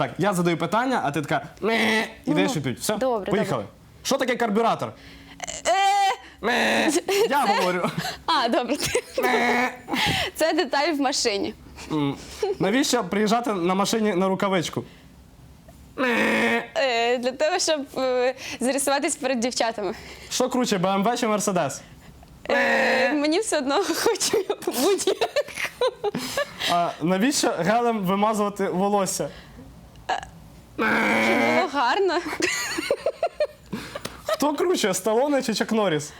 Так, я задаю питання, а ти така «Ме», і даєш відповідь. Все, Ну, добре, поїхали. Що таке карбюратор? Е, «Ме». Я говорю. А, добре. Це деталь в машині. М. Навіщо приїжджати на машині на рукавичку? Е, Для того, щоб е, зарисуватись перед дівчатами. Що круче, BMW чи? Е, Мені все одно хочу будь-яку. А навіщо гелем вимазувати волосся? Щоб було гарно. Хто круче, Сталоне чи Чак Норріс?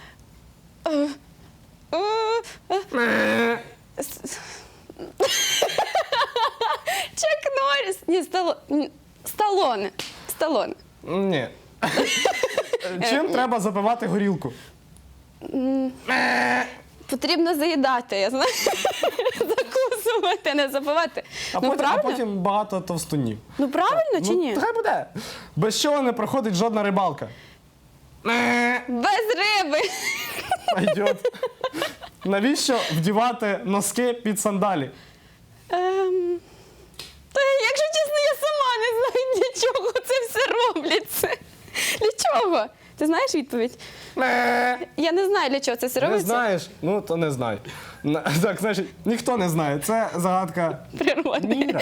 Чак Норріс. Ні, Стало... ні, Сталоне. Сталоне. Ні. Чим треба запивати горілку? Потрібно заїдати, я знаю. Закусувати, не забувати. А, ну, потім, а правильно? потім багато товстунів. Ну правильно чи ні? Ну, хай буде. Без чого не проходить жодна рибалка. Без риби. Пойдет. Навіщо вдівати носки під сандалі? Ем, Та, якщо чесно, я сама не знаю, для чого це все робляться. Для чого? Ти знаєш відповідь? Я не знаю, для чого це все Не робиться. знаєш? Ну, то не знай. На- Так, значить, ніхто не знає. Це загадка Природи. міра.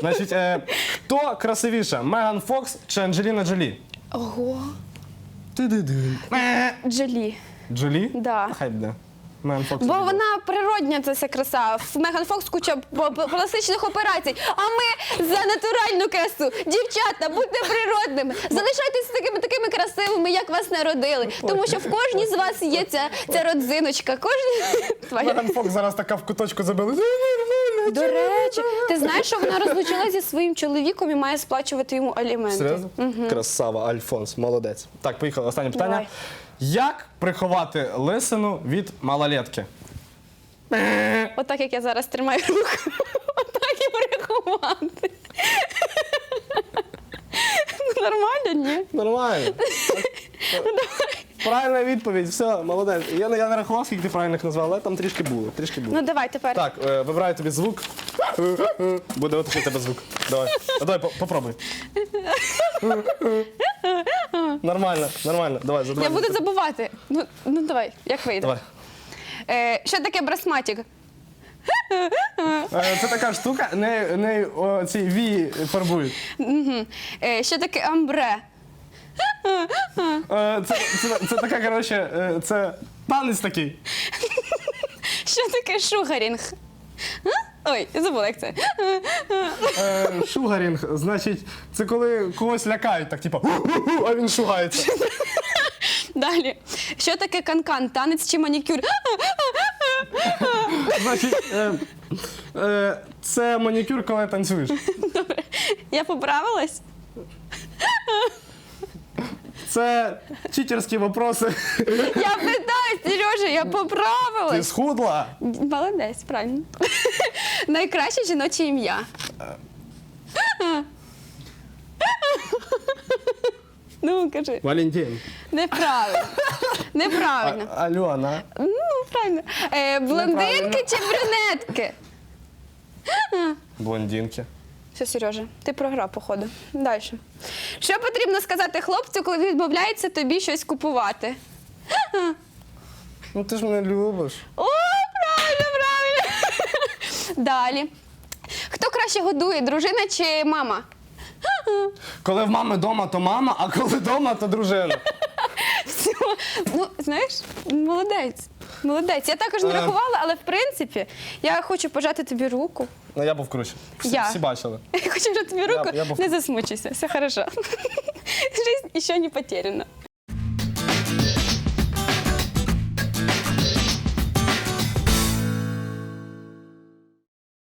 Значить, е, хто красивіша? Меган Фокс чи Анджеліна Джолі? Ого. Джолі. Джолі? Да. Хай буде. Меган Фокс. Бо вона природня, це вся краса. В Меган Фокс куча п- п- пластичних операцій. А ми за натуральну красу. Дівчата, будьте природними. Залишайтеся такими такими красивими, як вас народили. Тому що в кожній з вас є ця, ця родзиночка. Кожні твоя. Меган Фокс зараз така в куточку забила. До речі, ти знаєш, що вона розлучилася зі своїм чоловіком і має сплачувати йому аліменти. Серйозно? Красава, Альфонс, молодець. Так, поїхали. Останнє питання. Давай. Як приховати лисину від малолетки? Отак, як я зараз тримаю руку, отак і приховати. Ну, Нормально, ні? Нормально. Правильна відповідь, все, молодець. Я, не- я не рахував, скільки ти правильних назвав, але там трішки було. Трішки було. Ну давай тепер. Так, е, вибираю тобі звук. Буде отакий тебе звук. Давай. А давай, по- попробуй. Нормально, нормально. Давай, задавай. Я буду забувати. Ну, ну давай, як вийде. Давай. Е, що таке брасматік? Е, Це така штука, не, не о, ці вії фарбують. Е, що таке амбре? Е, Це, це, це така, коротше, е, це танець такий. Що таке шугарінг? Ой, забула, як це. Е, Шугарінг, значить, це коли когось лякають, так типу, а він шугається. Далі. Що таке канкан? Танець чи манікюр? Значить, е, е, це манікюр, коли танцюєш. Добре. Я поправилась? Це читерські вопроси. Я питаю, Сережа, я Ти поправилась. схудла? Молодець, правильно. Найкраще жіноче ім'я. Ну, кажи. Валентин. Неправильно. Неправильно. А- Альона. Ну, правильно. Е, блондинки чи брюнетки? Блондинки. Все, Сережа, ти програв, походу. Далі. Що потрібно сказати хлопцю, коли він відмовляється тобі щось купувати? Ну ти ж мене любиш. О, правильно, правильно. Dалі. Хто краще годує, дружина чи мама? Коли в мами вдома, то мама, а коли вдома, то дружина. Все. Ну, знаєш, молодець. Молодець. Я також не Е. рахувала, але в принципі я хочу пожати тобі руку. Ну я був круче. Всі, Я. всі бачили. Я хочу пожати тобі руку. я був- Не засмучуйся, все хорошо. Жизнь ще не потеряна.